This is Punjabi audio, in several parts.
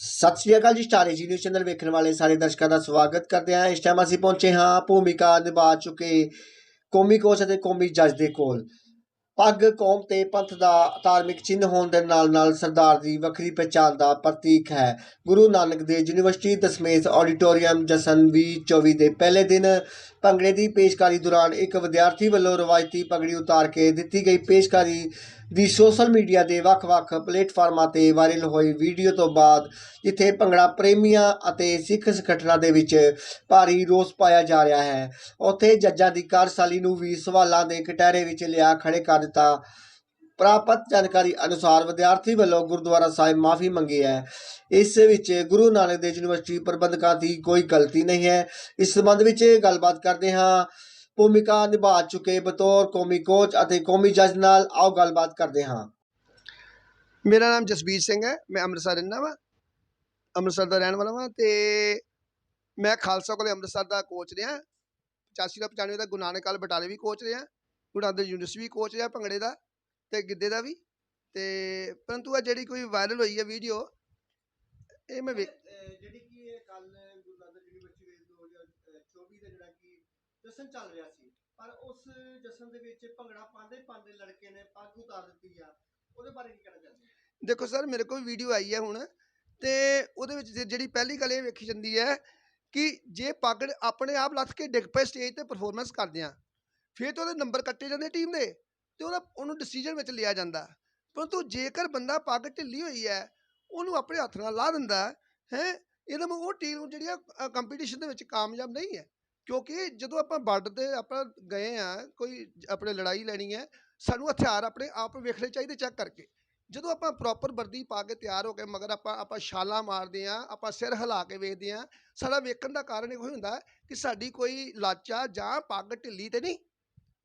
ਸਤਿ ਸ਼੍ਰੀ ਅਕਾਲ ਜੀ, ਸਟਾਰ ਜੀ ਨਿਊਜ਼ ਚੈਨਲ ਵੇਖਣ ਵਾਲੇ ਸਾਰੇ ਦਰਸ਼ਕਾਂ ਦਾ ਸਵਾਗਤ ਕਰਦੇ ਹਾਂ। ਇਸ ਟਾਈਮ ਅਸੀਂ ਪਹੁੰਚੇ ਹਾਂ ਭੂਮਿਕਾ ਨਿਭਾ ਚੁੱਕੇ ਕੌਮੀ ਕੋਚ ਅਤੇ ਕੌਮੀ ਜੱਜ ਦੇ ਕੋਲ। ਪੱਗ, ਕੌਮ ਤੇ ਪੰਥ ਦਾ ਧਾਰਮਿਕ ਚਿੰਨ੍ਹ ਹੋਣ ਦੇ ਨਾਲ ਨਾਲ ਸਰਦਾਰ ਦੀ ਵੱਖਰੀ ਪਛਾਣ ਦਾ ਪ੍ਰਤੀਕ ਹੈ। ਗੁਰੂ ਨਾਨਕ ਦੇਵ ਯੂਨੀਵਰਸਿਟੀ ਦਸਮੇਸ਼ ਆਡੀਟੋਰੀਅਮ ਜਸ਼ਨ 2024 ਦੇ ਪਹਿਲੇ ਦਿਨ ਭੰਗੜੇ ਦੀ ਪੇਸ਼ਕਾਰੀ ਦੌਰਾਨ ਇੱਕ ਵਿਦਿਆਰਥੀ ਵੱਲੋਂ ਰਵਾਇਤੀ ਪਗੜੀ ਉਤਾਰ ਕੇ ਦਿੱਤੀ ਗਈ ਪੇਸ਼ਕਾਰੀ ਦੀ ਸੋਸ਼ਲ ਮੀਡੀਆ ਦੇ ਵੱਖ-ਵੱਖ ਪਲੇਟਫਾਰਮਾਂ ਤੇ ਵਾਇਰਲ ਹੋਈ ਵੀਡੀਓ ਤੋਂ ਬਾਅਦ, ਜਿੱਥੇ ਭੰਗੜਾ ਪ੍ਰੇਮੀਆਂ ਅਤੇ ਸਿੱਖ ਸੰਗਠਨਾਂ ਦੇ ਵਿੱਚ ਭਾਰੀ ਰੋਸ ਪਾਇਆ ਜਾ ਰਿਹਾ ਹੈ। ਉੱਥੇ ਜੱਜਾਂ ਦੀ ਕਾਰਸਾਲੀ ਨੂੰ ਵੀ ਸਵਾਲਾਂ ਦੇ ਕਟਹਿਰੇ ਵਿੱਚ ਲਿਆ ਖੜੇ ਕਰ ਦਿੱਤਾ। ਪ੍ਰਾਪਤ ਜਾਣਕਾਰੀ ਅਨੁਸਾਰ ਵਿਦਿਆਰਥੀ ਵੱਲੋਂ ਗੁਰਦੁਆਰਾ ਸਾਹਿਬ ਮਾਫੀ ਮੰਗੀ ਹੈ। ਇਸ ਵਿੱਚ ਗੁਰੂ ਨਾਨਕ ਦੇਵ ਯੂਨੀਵਰਸਿਟੀ ਪ੍ਰਬੰਧਕਾਂ ਦੀ ਕੋਈ ਗਲਤੀ ਨਹੀਂ ਹੈ। ਇਸ ਸੰਬੰਧ ਵਿੱਚ ਗੱਲਬਾਤ ਕਰਦੇ ਹਾਂ ਭੂਮਿਕਾ ਨਿਭਾ ਚੁੱਕੇ ਬਤੌਰ ਕੌਮੀ ਕੋਚ ਅਤੇ ਕੌਮੀ ਜੱਜ ਨਾਲ ਆਓ ਗੱਲਬਾਤ ਕਰਦੇ ਹਾਂ। ਮੇਰਾ ਨਾਮ ਜਸਬੀਰ ਸਿੰਘ ਹੈ ਮੈਂ ਅੰਮ੍ਰਿਤਸਰ ਰਹਿੰਦਾ ਵਾਂ ਅੰਮ੍ਰਿਤਸਰ ਦਾ ਰਹਿਣ ਵਾਲਾ ਵਾਂ ਤੇ ਮੈਂ ਖਾਲਸਾ ਕੋਲੇ ਅੰਮ੍ਰਿਤਸਰ ਦਾ ਕੋਚ ਰਿਹਾ 85 ਦਾ 95 ਦਾ ਗੁਰੂ ਨਾਨਕ ਕਾਲ ਬਟਾਲੇ ਵੀ ਕੋਚ ਰਿਹਾ ਗੁਰੂ ਨਾਨਕ ਯੂਨੀਵਰਸਿਟੀ ਵੀ ਕੋਚ ਰਿਹਾ ਭੰਗੜੇ ਦਾ ਤੇ ਗਿੱਧੇ ਦਾ ਵੀ ਤੇ ਪਰੰਤੂ ਆ ਜਿਹੜੀ ਕੋਈ ਵਾਇਰਲ ਹੋਈ ਹੈ ਵੀਡੀਓ ਇਹ ਮੈਂ ਜਿਹੜੀ ਕਿ ਕੱਲ ਗੁਰੂ ਨਾਨਕ ਯੂਨੀਵਰਸਿਟੀ ਦੇ 2024 ਦਾ ਜਿਹੜਾ ਕਿ ਜਸ਼ਨ ਚੱਲ ਰਿਹਾ ਸੀ। ਪਰ ਉਸ ਜਸ਼ਨ ਦੇ ਵਿੱਚ ਭੰਗੜਾ ਪਾਉਂਦੇ ਪਾਉਂਦੇ ਲੜਕੇ ਨੇ ਪੱਗ ਉਤਾਰ ਦਿੱਤੀ ਆ। ਉਹਦੇ ਬਾਰੇ ਕੀ ਕਹਿਣਾ ਚਾਹੁੰਦੇ ਦੇਖੋ ਸਰ, ਮੇਰੇ ਕੋਲ ਵੀਡੀਓ ਆਈ ਹੈ ਹੁਣ ਤੇ ਉਹਦੇ ਵਿੱਚ ਜਿਹੜੀ ਪਹਿਲੀ ਗੱਲ ਇਹ ਵੇਖੀ ਜਾਂਦੀ ਹੈ ਕਿ ਜੇ ਪੱਗ ਆਪਣੇ ਆਪ ਲੱਥ ਕੇ ਡਿੱਗ ਪਏ ਸਟੇਜ ਤੇ ਪਰਫਾਰਮੈਂਸ ਕਰਦੇ ਆ, ਫਿਰ ਤਾਂ ਉਹਦੇ ਨੰਬਰ ਕੱਟੇ ਜਾਂਦੇ ਟੀਮ ਦੇ ਤੇ ਉਹਦਾ, ਉਹਨੂੰ ਡਿਸੀਜਨ ਵਿੱਚ ਲਿਆ ਜਾਂਦਾ। ਪਰੰਤੂ ਜੇਕਰ ਬੰਦਾ ਪੱਗ ਢਿੱਲੀ ਹੋਈ ਹੈ, ਉਹਨੂੰ ਆਪਣੇ ਹੱਥ ਨਾਲ ਲਾ ਦਿੰਦਾ ਹੈ ਇਹਦਾ ਉਹ ਟੀਮ ਜਿਹੜੀ ਆ ਕੰਪੀਟੀਸ਼ਨ ਦੇ ਵਿੱਚ ਕਾਮਯਾਬ ਨਹੀਂ ਹੈ। ਕਿਉਂਕਿ ਜਦੋਂ ਆਪਾਂ ਬਾਰਡਰ ਤੇ ਆਪਾਂ ਗਏ ਆ ਕੋਈ ਆਪਣੇ ਲੜਾਈ ਲੈਣੀ ਹੈ, ਸਾਨੂੰ ਹਥਿਆਰ ਆਪਣੇ ਆਪ ਵੇਖਣੇ ਚਾਹੀਦੇ ਚੈੱਕ ਕਰਕੇ। ਜਦੋਂ ਆਪਾਂ ਪ੍ਰੋਪਰ ਵਰਦੀ ਪਾ ਕੇ ਤਿਆਰ ਹੋ ਕੇ ਮਗਰ ਆਪਾਂ ਆਪਾਂ ਛਾਲਾਂ ਮਾਰਦੇ ਆ ਆਪਾਂ ਸਿਰ ਹਿਲਾ ਕੇ ਵੇਖਦੇ ਆ ਸਾਡਾ ਵੇਖਣ ਦਾ ਕਾਰਨ ਇਹੋ ਹੀ ਹੁੰਦਾ ਕਿ ਸਾਡੀ ਕੋਈ ਲਾਚਾ ਜਾਂ ਪੱਗ ਢਿੱਲੀ ਤੇ ਨਹੀਂ।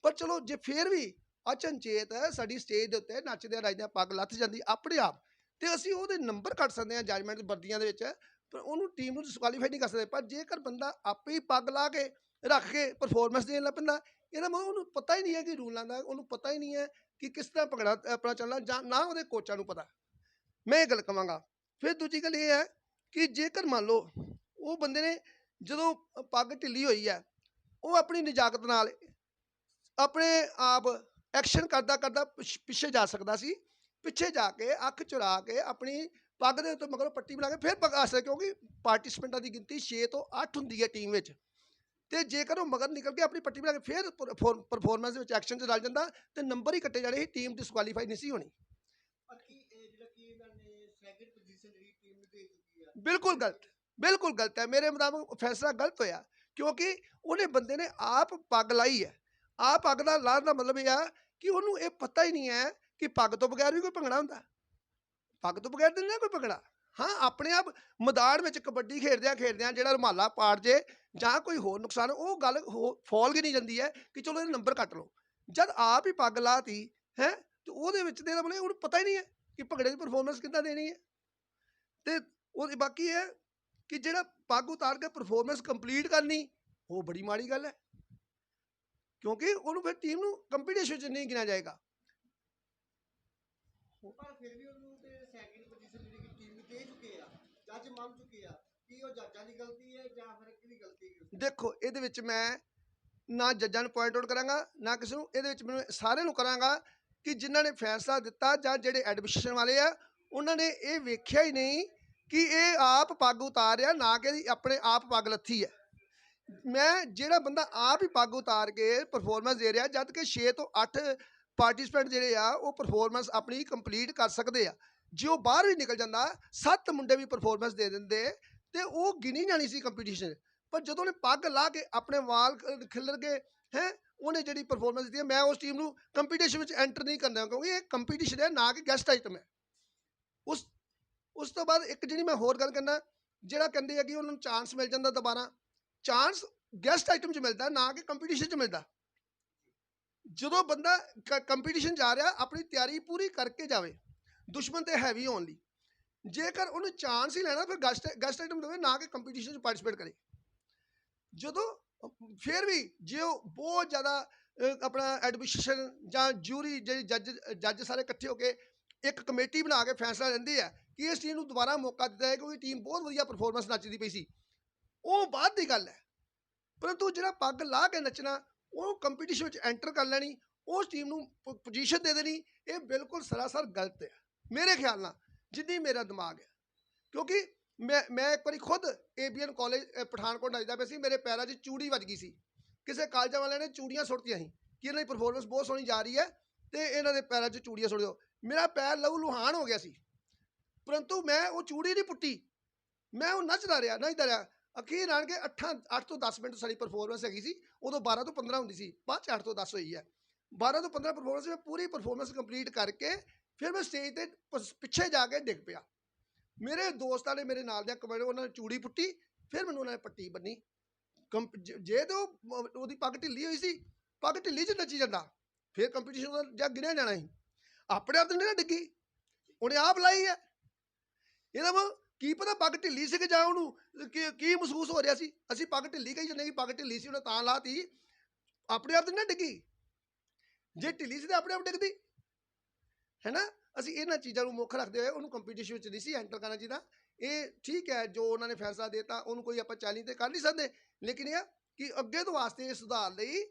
ਪਰ ਚਲੋ, ਜੇ ਫੇਰ ਵੀ ਅਚਨਚੇਤ ਸਾਡੀ ਸਟੇਜ ਦੇ ਉੱਤੇ ਨੱਚਦੇ ਰਾਜਦੇ ਪੱਗ ਲੱਥ ਜਾਂਦੀ ਆਪਣੇ ਆਪ, ਤੇ ਅਸੀਂ ਉਹਦੇ ਨੰਬਰ ਕੱਟ ਸਕਦੇ ਆ ਜਜਮੈਂਟ ਵਰਦੀਆਂ ਦੇ ਵਿੱਚ ਪਰ ਉਹਨੂੰ ਟੀਮ ਨੂੰ ਡਿਸਕੁਆਲੀਫਾਈ ਨਹੀਂ ਕਰ ਸਕਦੇ। ਪਰ ਜੇਕਰ ਬੰਦਾ ਆਪੇ ਹੀ ਪੱਗ ਲਾ ਕੇ ਰੱਖ ਕੇ ਪਰਫਾਰਮੈਂਸ ਦੇਣ ਲੱਗ ਪੈਂਦਾ, ਇਹਦਾ ਮਤਲਬ ਉਹਨੂੰ ਪਤਾ ਹੀ ਨਹੀਂ ਹੈ ਕਿ ਰੂਲਾਂ ਦਾ, ਉਹਨੂੰ ਪਤਾ ਹੀ ਨਹੀਂ ਹੈ ਕਿ ਕਿਸ ਤਰ੍ਹਾਂ ਭੰਗੜਾ ਆਪਣਾ ਚੱਲਣਾ ਜਾਂ ਨਾ ਉਹਦੇ ਕੋਚਾਂ ਨੂੰ ਪਤਾ। ਮੈਂ ਇਹ ਗੱਲ ਕਵਾਂਗਾ। ਫਿਰ ਦੂਜੀ ਗੱਲ ਇਹ ਹੈ ਕਿ ਜੇਕਰ ਮੰਨ ਲਓ ਉਹ ਬੰਦੇ ਨੇ ਜਦੋਂ ਪੱਗ ਢਿੱਲੀ ਹੋਈ ਹੈ, ਉਹ ਆਪਣੀ ਨਜਾਕਤ ਨਾਲ ਆਪਣੇ ਆਪ ਐਕਸ਼ਨ ਕਰਦਾ ਕਰਦਾ ਪਿਛ- ਪਿੱਛੇ ਜਾ ਸਕਦਾ ਸੀ। ਪਿੱਛੇ ਜਾ ਕੇ ਅੱਖ ਚੁਰਾ ਕੇ ਆਪਣੀ ਪੱਗ ਦੇ ਉੱਤੇ ਮਗਰੋਂ ਪੱਟੀ ਬਣਾ ਕੇ ਫਿਰ ਪੱਗ ਸਕਦਾ ਕਿਉਂਕਿ ਪਾਰਟਿਸਪੈਂਟਾਂ ਦੀ ਗਿਣਤੀ 6 ਤੋਂ 8 ਹੁੰਦੀ ਹੈ ਟੀਮ ਵਿੱਚ। ਤੇ ਜੇਕਰ ਉਹ ਮਗਰ ਨਿਕਲ ਕੇ ਆਪਣੀ ਪੱਟੀ ਬਣਾ ਕੇ ਫਿਰ ਪਰਫਾਰਮੈਂਸ ਦੇ ਵਿੱਚ ਐਕਸ਼ਨ 'ਚ ਰਲ ਜਾਂਦਾ ਤੇ ਨੰਬਰ ਹੀ ਕੱਟੇ ਜਾਣੇ ਸੀ ਟੀਮ ਡਿਸਕੁਆਲੀਫਾਈ ਨਹੀਂ ਸੀ ਹੋਣੀ। ਬਿਲਕੁਲ ਗਲਤ ਬਿਲਕੁਲ ਗਲਤ ਹੈ। ਮੇਰੇ ਮੁਤਾਬਕ ਫੈਸਲਾ ਗਲਤ ਹੋਇਆ ਕਿਉਂਕਿ ਉਹਨੇ ਬੰਦੇ ਨੇ ਆਪ ਪੱਗ ਲਾਈ ਹੈ। ਆਪ ਪੱਗ ਦਾ ਲਾਉਣ ਦਾ ਮਤਲਬ ਇਹ ਆ ਕਿ ਉਹਨੂੰ ਇਹ ਪਤਾ ਹੀ ਨਹੀਂ ਹੈ ਕਿ ਪੱਗ ਤੋਂ ਬਗੈਰ ਵੀ ਕੋਈ ਭੰਗੜਾ ਹੁੰਦਾ। ਪੱਗ ਤੋਂ ਬਗੈਰ ਦਿੰਦੇ ਨਹੀਂ ਕੋਈ ਭੰਗੜਾ ਹਾਂ, ਆਪਣੇ ਆਪ ਮੈਦਾਨ ਵਿੱਚ ਕਬੱਡੀ ਖੇਡਦਿਆਂ ਖੇਡਦਿਆਂ ਜਿਹੜਾ ਰੁਮਾਲਾ ਪਾੜ ਜੇ ਜਾਂ ਕੋਈ ਹੋਰ ਨੁਕਸਾਨ, ਉਹ ਗੱਲ ਫੋਲ ਹੀ ਨਹੀਂ ਜਾਂਦੀ ਹੈ ਕਿ ਚਲੋ ਇਹ ਨੰਬਰ ਕੱਟ ਲਓ। ਜਦ ਆਪ ਹੀ ਪੱਗ ਲਾਤੀ, ਹੈ, ਤੇ ਉਹਦੇ ਵਿੱਚ ਦੇ ਮਤਲਬ ਉਹਨੂੰ ਪਤਾ ਹੀ ਨਹੀਂ ਹੈ ਕਿ ਭੰਗੜੇ ਦੀ ਪਰਫਾਰਮੈਂਸ ਕਿੱਦਾਂ ਦੇਣੀ ਹੈ। ਤੇ ਉਹ ਬਾਕੀ ਹੈ ਕਿ ਜਿਹੜਾ ਪੱਗ ਉਤਾਰ ਕੇ ਪਰਫਾਰਮੈਂਸ ਕੰਪਲੀਟ ਕਰਨੀ, ਉਹ ਬੜੀ ਮਾੜੀ ਗੱਲ ਹੈ। ਕਿਉਂਕਿ ਉਹਨੂੰ ਫਿਰ ਟੀਮ ਨੂੰ ਕੰਪੀਟੀਸ਼ਨ 'ਚ ਨਹੀਂ ਗਿਣਿਆ ਜਾਏਗਾ। ਪਰ ਫਿਰ ਵੀ ਮੰਨ ਚੁੱਕੇ ਆ ਕੀ ਉਹ ਜੱਜਾਂ ਦੀ ਗਲਤੀ ਹੈ ਜਾਂ ਫਿਰ ਕਿਹਦੀ ਗਲਤੀ ਹੈ ਦੇਖੋ, ਇਹਦੇ ਵਿੱਚ ਮੈਂ ਨਾ ਜੱਜਾਂ ਨੂੰ ਪੁਆਇੰਟ ਆਊਟ ਕਰਾਂਗਾ, ਨਾ ਕਿਸੇ ਨੂੰ, ਇਹਦੇ ਵਿੱਚ ਮੈਨੂੰ ਸਾਰਿਆਂ ਨੂੰ ਕਰਾਂਗਾ ਕਿ ਜਿਨ੍ਹਾਂ ਨੇ ਫੈਸਲਾ ਦਿੱਤਾ ਜਾਂ ਜਿਹੜੇ ਐਡਮਿਸ਼ਨ ਵਾਲੇ ਆ, ਉਹਨਾਂ ਨੇ ਇਹ ਵੇਖਿਆ ਹੀ ਨਹੀਂ ਕਿ ਇਹ ਆਪ ਪੱਗ ਉਤਾਰਿਆ, ਨਾ ਕਿ ਇਹਦੀ ਆਪਣੇ ਆਪ ਪੱਗ ਲੱਥੀ ਹੈ। ਮੈਂ ਜਿਹੜਾ ਬੰਦਾ ਆਪ ਹੀ ਪੱਗ ਉਤਾਰ ਕੇ ਪਰਫਾਰਮੈਂਸ ਦੇ ਰਿਹਾ, ਜਦ ਕਿ 6 ਤੋਂ 8 ਪਾਰਟਿਸਪੈਂਟ ਜਿਹੜੇ ਆ, ਉਹ ਪਰਫਾਰਮੈਂਸ ਆਪਣੀ ਕੰਪਲੀਟ ਕਰ ਸਕਦੇ ਆ। ਜੇ ਉਹ ਬਾਹਰ ਵੀ ਨਿਕਲ ਜਾਂਦਾ, ਸੱਤ ਮੁੰਡੇ ਵੀ ਪਰਫਾਰਮੈਂਸ ਦੇ ਦਿੰਦੇ ਤੇ ਉਹ ਗਿਣੀ ਜਾਣੀ ਸੀ ਕੰਪੀਟੀਸ਼ਨ ਪਰ ਜਦੋਂ ਉਹਨੇ ਪੱਗ ਲਾ ਕੇ ਆਪਣੇ ਵਾਲ ਖਿਲਰ ਖਿੱਲਰ ਕੇ ਹੈ, ਉਹਨੇ ਜਿਹੜੀ ਪਰਫਾਰਮੈਂਸ ਦਿੱਤੀ ਮੈਂ ਉਸ ਟੀਮ ਨੂੰ ਕੰਪੀਟੀਸ਼ਨ ਵਿੱਚ ਐਂਟਰ ਨਹੀਂ ਕਰਨਾ ਕਿਉਂਕਿ ਇਹ ਕੰਪੀਟੀਸ਼ਨ ਹੈ, ਨਾ ਕਿ ਗੈਸਟ ਆਈਟਮ ਹੈ। ਉਸ ਉਸ ਤੋਂ ਬਾਅਦ ਇੱਕ ਜਿਹੜੀ ਮੈਂ ਹੋਰ ਗੱਲ ਕਰਨਾ ਜਿਹੜਾ ਕਹਿੰਦੇ ਆ ਕਿ ਉਹਨਾਂ ਨੂੰ ਚਾਂਸ ਮਿਲ ਜਾਂਦਾ ਦੁਬਾਰਾ। ਚਾਂਸ ਗੈਸਟ ਆਈਟਮ 'ਚ ਮਿਲਦਾ, ਨਾ ਕਿ ਕੰਪੀਟੀਸ਼ਨ 'ਚ ਮਿਲਦਾ। ਜਦੋਂ ਬੰਦਾ ਕੰਪੀਟੀਸ਼ਨ ਜਾ ਰਿਹਾ, ਆਪਣੀ ਤਿਆਰੀ ਪੂਰੀ ਕਰਕੇ ਜਾਵੇ ਦੁਸ਼ਮਣ ਤੇ ਹੈਵੀ ਹੋਣ ਲਈ। ਜੇਕਰ ਉਹਨੂੰ ਚਾਂਸ ਹੀ ਲੈਣਾ, ਫਿਰ ਗੈਸਟ ਗੈਸਟ ਆਈਟਮ ਦੇਵੇ, ਨਾ ਕਿ ਕੰਪੀਟੀਸ਼ਨ 'ਚ ਪਾਰਟਿਸਿਪੇਟ ਕਰੇ। ਜਦੋਂ, ਫਿਰ ਵੀ ਜੇ ਉਹ ਬਹੁਤ ਜ਼ਿਆਦਾ ਆਪਣਾ ਐਡਮਿਨਿਸਟ੍ਰੇਸ਼ਨ ਜਾਂ ਜੂਰੀ ਜਿਹੜੀ ਜੱਜ ਜੱਜ ਸਾਰੇ ਇਕੱਠੇ ਹੋ ਕੇ ਇੱਕ ਕਮੇਟੀ ਬਣਾ ਕੇ ਫੈਸਲਾ ਲੈਂਦੇ ਹੈ ਕਿ ਇਸ ਟੀਮ ਨੂੰ ਦੁਬਾਰਾ ਮੌਕਾ ਦਿੱਤਾ ਹੈ ਕਿਉਂਕਿ ਟੀਮ ਬਹੁਤ ਵਧੀਆ ਪਰਫਾਰਮੈਂਸ ਨੱਚਦੀ ਪਈ ਸੀ। ਉਹ ਬਾਅਦ ਦੀ ਗੱਲ ਹੈ। ਪਰੰਤੂ ਜਿਹੜਾ ਪੱਗ ਲਾ ਕੇ ਨੱਚਣਾ, ਉਹ ਕੰਪੀਟੀਸ਼ਨ ਵਿੱਚ ਐਂਟਰ ਕਰ ਲੈਣੀ, ਉਸ ਟੀਮ ਨੂੰ ਪੋਜੀਸ਼ਨ ਦੇ ਦੇਣੀ, ਇਹ ਬਿਲਕੁਲ ਸਰਾਸਰ ਗਲਤ ਹੈ। ਮੇਰੇ ਖਿਆਲ ਨਾਲ, ਜਿੰਨੀ ਮੇਰਾ ਦਿਮਾਗ ਹੈ। ਕਿਉਂਕਿ ਮੈਂ ਮੈਂ ਇੱਕ ਵਾਰੀ ਖੁਦ ਏਬੀਐਨ ਕਾਲਜ ਪਠਾਨਕੋਟ ਨੱਚਦਾ ਪਿਆ ਸੀ, ਮੇਰੇ ਪੈਰਾਂ 'ਚ ਚੂੜੀ ਵੱਜ ਗਈ ਸੀ। ਕਿਸੇ ਕਾਲਜਾਂ ਵਾਲਿਆਂ ਨੇ ਚੂੜੀਆਂ ਸੁੱਟਤੀਆਂ ਸੀ ਕਿ ਇਹਨਾਂ ਦੀ ਪਰਫਾਰਮੈਂਸ ਬਹੁਤ ਸੋਹਣੀ ਜਾ ਰਹੀ ਹੈ ਤੇ ਇਹਨਾਂ ਦੇ ਪੈਰਾਂ 'ਚ ਚੂੜੀਆਂ ਸੁੱਟ ਦਿਓ। ਮੇਰਾ ਪੈਰ ਲਹੂ ਲੁਹਾਨ ਹੋ ਗਿਆ ਸੀ। ਪਰੰਤੂ ਮੈਂ ਉਹ ਚੂੜੀ ਨਹੀਂ ਪੁੱਟੀ। ਮੈਂ ਉਹ ਨੱਚਦਾ ਰਿਹਾ ਨੱਚਦਾ ਰਿਹਾ। ਅਖੀਰ ਆਣ ਕੇ 8 8 ਤੋਂ 10 ਮਿੰਟ ਸਾਡੀ ਪਰਫਾਰਮੈਂਸ ਹੈਗੀ ਸੀ, ਉਦੋਂ 12 ਤੋਂ 15 ਹੁੰਦੀ ਸੀ। ਬਾਅਦ ਚ 8 ਤੋਂ 10 ਹੋਈ ਹੈ। 12 ਤੋਂ 15 ਪਰਫਾਰਮੈਂਸ ਮੈਂ ਪੂਰੀ ਪਰਫਾਰਮੈਂਸ ਕੰਪਲੀਟ ਕਰਕੇ ਫਿਰ ਮੈਂ ਸਟੇਜ ਤੇ ਪਸ- ਪਿੱਛੇ ਜਾ ਕੇ ਡਿੱਗ ਪਿਆ। ਮੇਰੇ ਦੋਸਤਾਂ ਨੇ ਮੇਰੇ ਨਾਲ ਦੇ ਕਮੈਂਟ ਉਹਨਾਂ ਨੇ ਚੂੜੀ ਪੁੱਟੀ, ਫਿਰ ਮੈਨੂੰ ਉਹਨਾਂ ਨੇ ਪੱਟੀ ਬੰਨੀ। ਕੰਪ- ਜ- ਜੇ ਤੇ ਉਹ, ਮ- ਉਹਦੀ ਪੱਗ ਢਿੱਲੀ ਹੋਈ ਸੀ, ਪੱਗ ਢਿੱਲੀ ਚ ਨੱਚੀ ਜਾਂਦਾ। ਫਿਰ ਕੰਪੀਟੀਸ਼ਨ ਦਾ ਜਾਂ ਗਿਣਿਆ ਜਾਣਾ ਸੀ। ਆਪਣੇ ਆਪ ਤੇ ਨਹੀਂ ਨਾ ਡਿੱਗੀ। ਉਹਨੇ ਆਪ ਲਾਈ ਹੈ। ਇਹਦਾ ਵਾ ਕੀ ਪਤਾ ਪੱਗ ਢਿੱਲੀ ਸੀ ਕਿ ਜਾਂ ਉਹਨੂੰ, ਕੀ ਕੀ ਮਹਿਸੂਸ ਹੋ ਰਿਹਾ ਸੀ? ਅਸੀਂ ਪੱਗ ਢਿੱਲੀ ਕਹੀ ਜਾਂਦੇ ਕਿ ਪੱਗ ਢਿੱਲੀ ਸੀ, ਉਹਨੇ ਤਾਂ ਲਾਤੀ। ਆਪਣੇ ਆਪ ਤੇ ਨਾ ਡਿੱਗੀ। ਜੇ ਢਿੱਲੀ ਸੀ ਤਾਂ ਆਪਣੇ ਆਪ ਡਿੱਗਦੀ। ਹੈਨਾ ਅਸੀਂ ਇਹਨਾਂ ਚੀਜ਼ਾਂ ਨੂੰ ਮੁੱਖ ਰੱਖਦੇ ਹੋਏ ਉਹਨੂੰ ਕੰਪੀਟੀਸ਼ਨ ਵਿੱਚ ਨਹੀਂ ਸੀ ਐਂਟਰ ਕਰਨਾ ਚਾਹੀਦਾ। ਇਹ ਠੀਕ ਹੈ, ਜੋ ਉਹਨਾਂ ਨੇ ਫੈਸਲਾ ਦਿੱਤਾ, ਉਹਨੂੰ ਕੋਈ ਆਪਾਂ ਚੈਲੰਜ ਤੇ ਕਰ ਨਹੀਂ ਸਕਦੇ। ਲੇਕਿਨ ਇਹ ਕਿ ਅੱਗੇ ਤੋਂ ਵਾਸਤੇ ਇਹ ਸੁਧਾਰ ਲਈ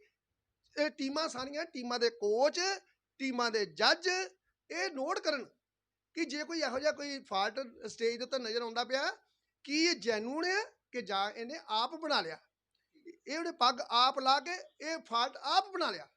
ਇਹ ਟੀਮਾਂ ਸਾਰੀਆਂ, ਟੀਮਾਂ ਦੇ ਕੋਚ ਟੀਮਾਂ ਦੇ ਜੱਜ ਇਹ ਨੋਟ ਕਰਨ ਕਿ ਜੇ ਕੋਈ ਇਹੋ ਜਿਹਾ ਕੋਈ ਫਾਲਟ ਸਟੇਜ ਦੇ ਉੱਤੇ ਨਜ਼ਰ ਆਉਂਦਾ ਪਿਆ, ਕਿ ਇਹ ਜੈਨੂਨ ਹੈ ਕਿ ਜਾਂ ਇਹਨੇ ਆਪ ਬਣਾ ਲਿਆ? ਇਹ ਉਹਨੇ ਪੱਗ ਆਪ ਲਾ ਕੇ ਇਹ ਫਾਲਟ ਆਪ ਬਣਾ ਲਿਆ।